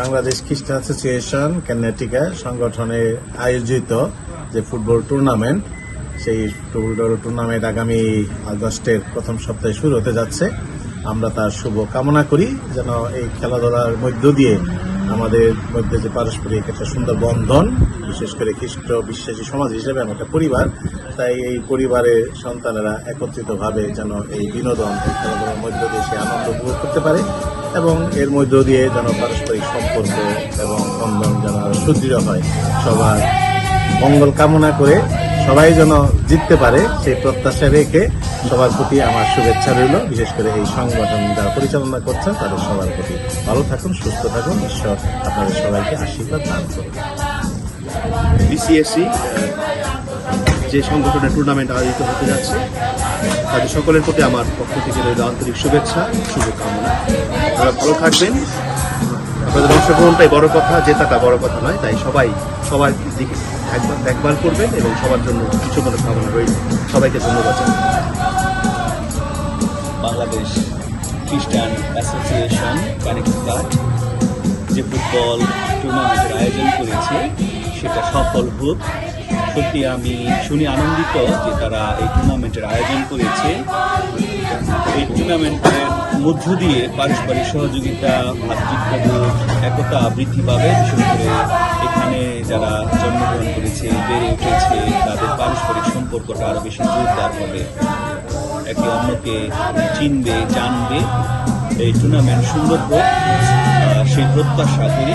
Bangladesh Christian association কান্নাটিকা সংগঠনের আয়োজিত যে ফুটবল টুর্নামেন্ট, সেই ফুটবল টুর্নামেন্ট আগামী আগস্টের প্রথম সপ্তাহে শুরু হতে যাচ্ছে। আমরা তার শুভ কামনা করি, যেন এই খেলাধুলার মধ্য দিয়ে আমাদের মধ্যে যে পারস্পরিক একটা সুন্দর বন্ধন, বিশেষ করে খ্রিস্ট বিশ্বাসী সমাজ হিসেবে আমরা একটা পরিবার, তাই এই পরিবারের সন্তানেরা একত্রিতভাবে যেন এই বিনোদন খেলাধুলার মধ্য দিয়ে সে আনন্দ উপভোগ করতে পারে। এবং এর মধ্য দিয়ে যেন পারস্পরিক সম্পর্ক এবং বন্ধন যেন সুদৃঢ় হয়, সবার মঙ্গল কামনা করে সবাই যেন জিততে পারে সেই প্রত্যাশা রেখে সবার প্রতি আমার শুভেচ্ছা রইল। বিশেষ করে এই সংগঠন যারা পরিচালনা করছেন, তাদের সবার প্রতি ভালো থাকুন, সুস্থ থাকুন। ঈশ্বর আপনাদের সবাইকে আশীর্বাদ দান করুন। বিসিএসসি যে সংগঠনের টুর্নামেন্ট আয়োজিত হতে যাচ্ছে তাদের সকলের প্রতি আমার পক্ষ থেকে রইল আন্তরিক শুভেচ্ছা, শুভকামনা। আপনারা ভালো থাকবেন। আপনাদের অংশগ্রহণটাই বড় কথা, জেতাটা বড় কথা নয়, তাই সবাই, সবার দিকে একবার দেখভাল করবেন এবং সবার জন্য কিছু মনে কামনা রইল। সবাইকে ধন্যবাদ বাংলাদেশ খ্রিস্টান অ্যাসোসিয়েশন কানেক্টিকাট যে ফুটবল টুর্নামেন্টের আয়োজন করেছে, সেটা সফল হোক। সত্যি আমি শুনে আনন্দিত যে তারা এই টুর্নামেন্টের আয়োজন করেছে। এই টুর্নামেন্টের মধ্য দিয়ে পারস্পরিক সহযোগিতা ভ্রাতৃত্ববোধ একতা বৃদ্ধি পাবে। বিশেষ করে এখানে যারা জন্মগ্রহণ করেছে, বেড়ে উঠেছে, তাদের পারস্পরিক সম্পর্কটা আরও বেশি জোরদার হবে। একে অন্যকে চিনবে, জানবে। এই টুর্নামেন্ট সুন্দর হোক সেই প্রত্যাশা করি।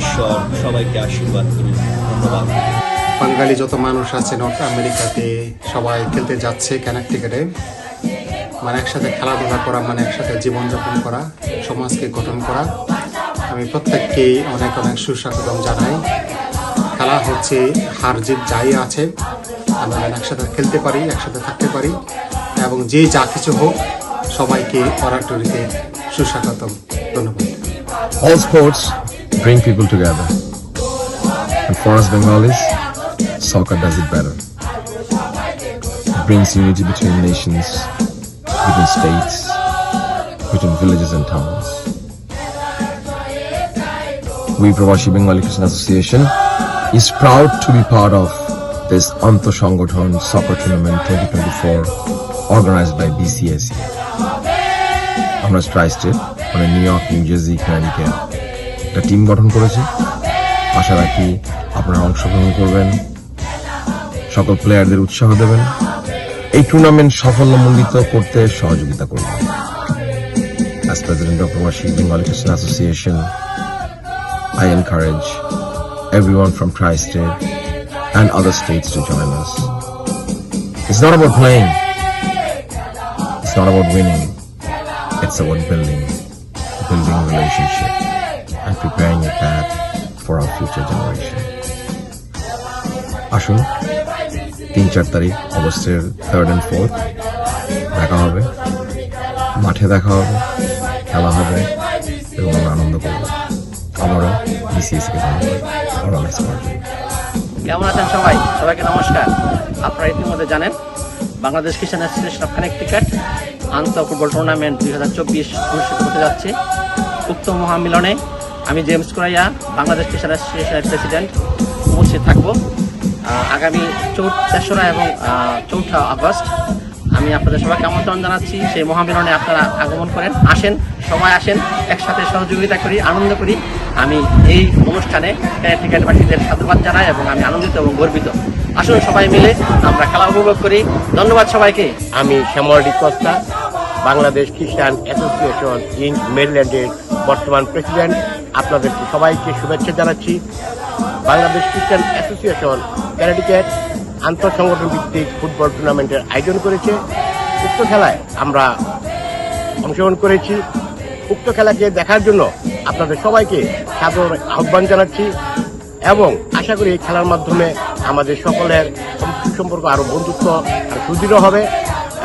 ঈশ্বর সবাইকে আশীর্বাদ করুন। ধন্যবাদ। বাঙালি যত মানুষ আছে নর্থ আমেরিকাতে সবাই খেলতে যাচ্ছে ক্যানাক্টিকেটে। মানে একসাথে খেলাধুলা করা মানে একসাথে জীবনযাপন করা সমাজকে গঠন করা। আমি প্রত্যেককেই অনেক অনেক সুস্বাগতম জানাই। খেলা হচ্ছে হার জিত যাই আছে আমরা যেন একসাথে খেলতে পারি একসাথে থাকতে পারি এবং যে যা কিছু হোক সবাইকে অরাটরিতে সুস্বাগতম ধন্যবাদ। All sports bring people together. And for us Bengalis, soccer does it better. It brings unity between nations, between states, between villages and towns. We Pravashi Bengali Christian Association is proud to be part of this Anto Shangothon Soccer Tournament 2024 organized by BCSE. আমরা tristate মানে New York New Jersey ক্যানাডিকে একটা team গঠন করেছি আশা রাখি আপনারা অংশগ্রহণ করবেন সকল প্লেয়ারদের উৎসাহ দেবেন এই টুর্নামেন্ট সাফল্যমণ্ডিত করতে সহযোগিতা করবেন As President of Provashi Bengali Christian Association, I encourage everyone from Tri-State and other states to join us. It's not about playing. It's not about winning. It's about building, building relationship and preparing a path for our future generation. আসুন তিন চার তারিখ, অগস্টের third and fourth দেখা হবে। মাঠে দেখা হবে, খেলা হবে এবং আমরা আনন্দ করব। আমারও বিসিএসকে অর্গানাইজ করার কেমন আছেন সবাই? সবাইকে নমস্কার। আপনারা ইতিমধ্যে জানেন, Bangladesh Christian association of Connecticut আন্তঃ ফুটবল টুর্নামেন্ট দুই হাজার চব্বিশ অনুষ্ঠিত হতে যাচ্ছে। উক্ত মহামিলনে আমি জেমস কুরাইয়া, বাংলাদেশ খ্রিস্টান অ্যাসোসিয়েশনের প্রেসিডেন্ট উপস্থিত থাকব। আগামী তেসরা এবং চৌঠা আগস্ট। আমি আপনাদের সবাইকে আমন্ত্রণ জানাচ্ছি। সেই মহামিলনে আপনারা আগমন করেন, আসেন, সবাই আসেন, একসাথে সহযোগিতা করি, আনন্দ করি। আমি এই অনুষ্ঠানে টিকেটবাসীদের সাধুবাদ জানাই এবং আমি আনন্দিত এবং গর্বিত। আসুন সবাই মিলে আমরা খেলা উপভোগ করি। ধন্যবাদ সবাইকে। আমি শ্যামল ডিকস্তা বাংলাদেশ খ্রিস্টান অ্যাসোসিয়েশন ইন মেরিল্যান্ডের বর্তমান প্রেসিডেন্ট। আপনাদেরকে সবাইকে শুভেচ্ছা জানাচ্ছি। বাংলাদেশ খ্রিস্টান অ্যাসোসিয়েশন ক্যানাডিকেট আন্তঃসংগঠন ভিত্তিক ফুটবল টুর্নামেন্টের আয়োজন করেছে। উক্ত খেলায় আমরা অংশগ্রহণ করেছি। উক্ত খেলাকে দেখার জন্য আপনাদের সবাইকে সাদর আহ্বান জানাচ্ছি এবং আশা করি এই খেলার মাধ্যমে আমাদের সকলের সম্পর্ক আরও বন্ধুত্ব আর সুদৃঢ় হবে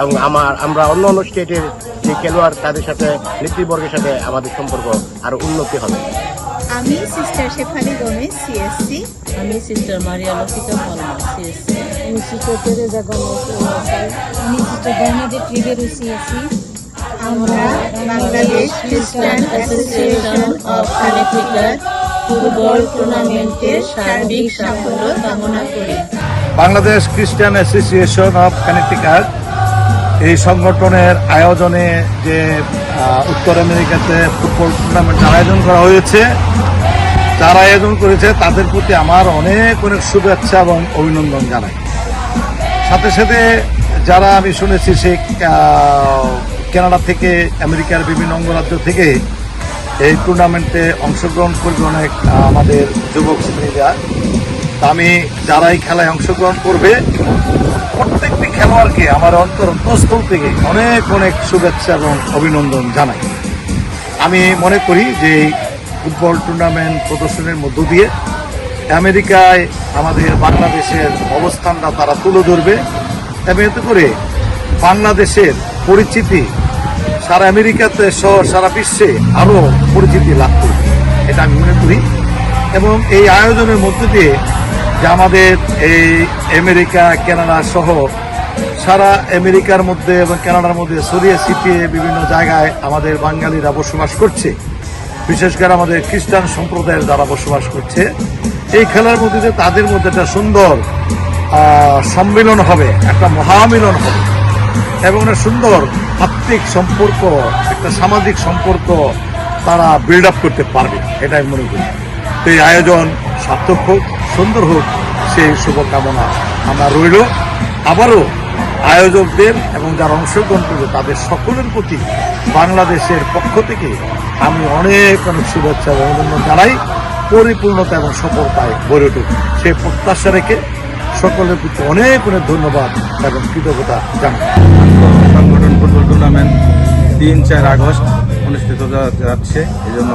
এবং আমার আমরা অন্য অন্য স্টেটের যে খেলোয়াড় তাদের সাথে, নেতৃবর্গের সাথে আমাদের সম্পর্ক আরও উন্নতি হবে। আমি সিস্টার শেফালি গোমেজ সিএসসি আমি সিস্টার মারিয়া লফিকা ফলমা সিএসসি আমি সিস্টার তেরেজা গোমেজ আমি সিস্টার বার্নাডেট রিবেরো সিএসসি আমরা Bangladesh Christian association of Connecticut football টুর্নামেন্টের সার্বিক সাফল্য কামনা করি। Bangladesh Christian association of Connecticut এই সংগঠনের আয়োজনে যে উত্তর আমেরিকাতে ফুটবল টুর্নামেন্ট যারা আয়োজন করা হয়েছে, যারা আয়োজন করেছে, তাদের প্রতি আমার অনেক অনেক শুভেচ্ছা এবং অভিনন্দন জানাই। সাথে সাথে যারা আমি শুনেছি সে কানাডা থেকে, আমেরিকার বিভিন্ন অঙ্গরাজ্য থেকে এই টুর্নামেন্টে অংশগ্রহণ করবে অনেক আমাদের যুবক শ্রেণীরা আমি যারা এই খেলায় অংশগ্রহণ করবে প্রত্যেকটি খেলোয়াড়কে আমার অন্তর অন্তঃস্থল থেকে অনেক অনেক শুভেচ্ছা এবং অভিনন্দন জানাই। আমি মনে করি যে ফুটবল টুর্নামেন্ট প্রদর্শনের মধ্য দিয়ে আমেরিকায় আমাদের বাংলাদেশের অবস্থানটা তারা তুলে ধরবে এবং এতে করে বাংলাদেশের পরিচিতি সারা আমেরিকাতে সহ সারা বিশ্বে আরও পরিচিতি লাভ করবে, এটা আমি মনে করি। এবং এই আয়োজনের মধ্যে দিয়ে যে আমাদের এই আমেরিকা, কানাডা সহ সারা আমেরিকার মধ্যে এবং কানাডার মধ্যে ছড়িয়ে ছিটিয়ে বিভিন্ন জায়গায় আমাদের বাঙালিরা বসবাস করছে। বিশেষ করে আমাদের খ্রিস্টান সম্প্রদায়ের যারা বসবাস করছে, এই খেলার মধ্যে তাদের মধ্যে একটা সুন্দর সম্মিলন হবে, একটা মহামিলন হবে। এবং একটা সুন্দর আত্মিক সম্পর্ক, একটা সামাজিক সম্পর্ক তারা বিল্ড আপ করতে পারবে এটা আমি মনে করি। তো এই আয়োজন সার্থক হোক, সুন্দর হোক, সেই শুভকামনা আমরা রইল। আবারও আয়োজকদের এবং যারা অংশগ্রহণ করবে তাদের সকলের প্রতি বাংলাদেশের পক্ষ থেকে আমি অনেক অনেক শুভেচ্ছা এবং অভিনন্দন জানাই। পরিপূর্ণতা এবং সফলতায় গড়ে উঠুক। সেই প্রত্যাশা রেখে সকলের প্রতি অনেক অনেক ধন্যবাদ এবং কৃতজ্ঞতা জানাই। সংগঠন ফুটবল টুর্নামেন্ট তিন চার আগস্ট অনুষ্ঠিত যাচ্ছে এই জন্য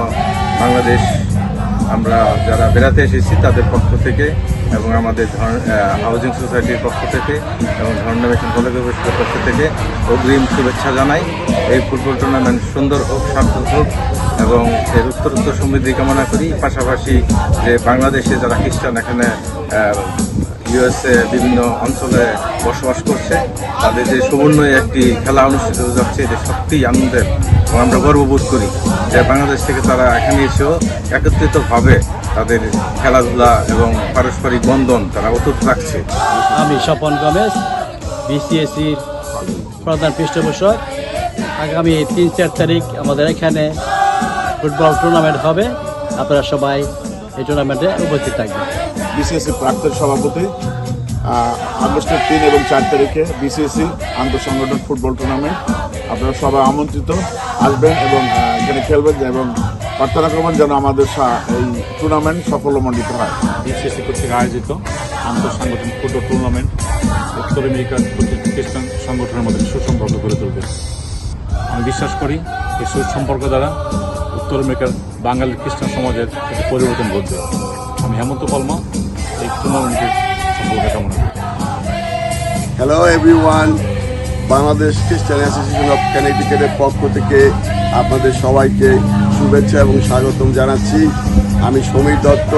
বাংলাদেশ, আমরা যারা বেড়াতে এসেছি তাদের পক্ষ থেকে এবং আমাদের হাউজিং সোসাইটির পক্ষ থেকে এবং ঝর্ণা মিশন কলেজ পক্ষ থেকে অগ্রিম শুভেচ্ছা জানাই। এই ফুটবল টুর্নামেন্ট সুন্দর হোক, সার্থক হোক এবং এর উত্তরোত্তর সমৃদ্ধি কামনা করি। পাশাপাশি যে বাংলাদেশে যারা খ্রিস্টান এখানে ইউএসএ বিভিন্ন অঞ্চলে বসবাস করছে। তাদের যে সমন্বয়ে একটি খেলা অনুষ্ঠিত হতে যাচ্ছে, এটা সত্যিই আনন্দের আমরা গর্ববোধ করি যে বাংলাদেশ থেকে তারা এখানে এসেও একত্রিতভাবে তাদের খেলাধুলা এবং পারস্পরিক বন্ধন তারা অটুট রাখছে। আমি স্বপন গমেশ বিসিএসির প্রধান পৃষ্ঠপোষক। আগামী তিন চার তারিখ আমাদের এখানে ফুটবল টুর্নামেন্ট হবে। আপনারা সবাই এই টুর্নামেন্টে উপস্থিত থাকবেন। বিসিএসসি প্রাক্তন সভাপতি আগস্টের তিন এবং চার তারিখে বিসিএসসি আন্তঃসংগঠন ফুটবল টুর্নামেন্ট। আপনারা সবাই আমন্ত্রিত আসবেন এবং এখানে খেলবেন এবং প্রার্থনা করবেন যেন আমাদের এই টুর্নামেন্ট সাফল্যমণ্ডিত হয়। বিসিএসসি কর্তৃক আয়োজিত আন্তঃসাংগঠনিক ফুটবল টুর্নামেন্ট উত্তর আমেরিকার প্রতিটি খ্রিস্টান সংগঠনের মধ্যে সুসম্পর্ক গড়ে তুলবে। আমি বিশ্বাস করি, এই সুসম্পর্ক দ্বারা উত্তর আমেরিকার বাঙালি খ্রিস্টান সমাজের একটি পরিবর্তন ঘটবে। আমি হেমন্ত কলমা hello everyone Bangladesh Christian association of কানেক্টিকেটের পক্ষ থেকে আপনাদের সবাইকে শুভেচ্ছা এবং স্বাগতম জানাচ্ছি। আমি সমীর দত্ত,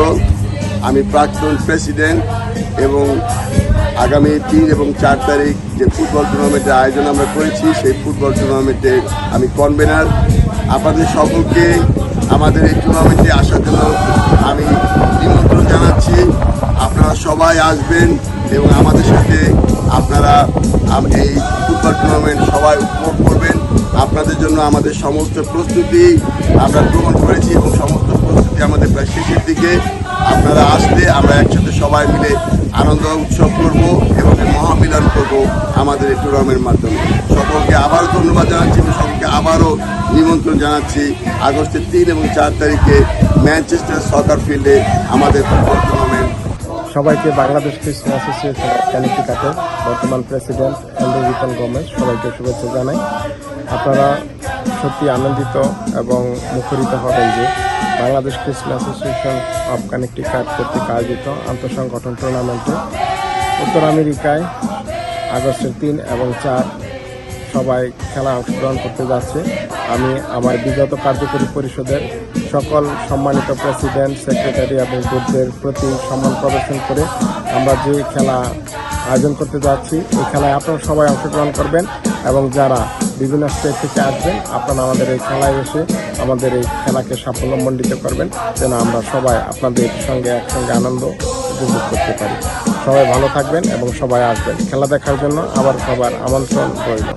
আমি প্রাক্তন প্রেসিডেন্ট এবং আগামী তিন এবং চার তারিখ যে ফুটবল টুর্নামেন্টের আয়োজন আমরা করেছি, সেই ফুটবল টুর্নামেন্টের আমি কনভেনার আপনাদের সকলকে আমাদের এই টুর্নামেন্টে আসার জন্য সবাই আসবেন এবং আমাদের সাথে আপনারা এই ফুটবল টুর্নামেন্ট সবাই উপভোগ করবেন। আপনাদের জন্য আমাদের সমস্ত প্রস্তুতি আমরা গ্রহণ করেছি এবং সমস্ত প্রস্তুতি আমাদের প্রায় শেষের দিকে। আপনারা আসলে আমরা একসাথে সবাই মিলে আনন্দ উৎসব করব এবং মহামিলন করব আমাদের এই টুর্নামেন্টের মাধ্যমে। সকলকে আবারও ধন্যবাদ জানাচ্ছি এবং সকলকে আবারও নিমন্ত্রণ জানাচ্ছি। আগস্টের তিন এবং চার তারিখে ম্যানচেস্টার সকার ফিল্ডে আমাদের ফুটবল সবাইকে বাংলাদেশ খ্রিস্টান অ্যাসোসিয়েশন কানেক্টিকাটের বর্তমান প্রেসিডেন্ট এন্ড্রু রিটন গমেশ সবাইকে শুভেচ্ছা জানাই। আপনারা সত্যি আনন্দিত এবং মুখরিত হবেন যে Bangladesh Christian association of Connecticut কর্তৃক আয়োজিত আন্তঃসংগঠন টুর্নামেন্টে উত্তর আমেরিকায় আগস্টের তিন এবং চার সবাই খেলা অংশগ্রহণ করতে যাচ্ছে। আমি আমার বিগত কার্যকরী পরিষদের সকল সম্মানিত প্রেসিডেন্ট, সেক্রেটারি এবং বোর্ডদের প্রতি সম্মান প্রদর্শন করে আমরা যে খেলা আয়োজন করতে যাচ্ছি, এই খেলায় আপনারা সবাই অংশগ্রহণ করবেন এবং যারা বিভিন্ন স্টেট থেকে আসবেন, আপনারা আমাদের এই খেলায় এসে আমাদের এই খেলাকে সাফল্যমণ্ডিত করবেন, যেন আমরা সবাই আপনাদের সঙ্গে একসঙ্গে আনন্দ উপভোগ করতে পারি। সবাই ভালো থাকবেন এবং সবাই আসবেন। খেলা দেখার জন্য আবার সবার আমন্ত্রণ রইল।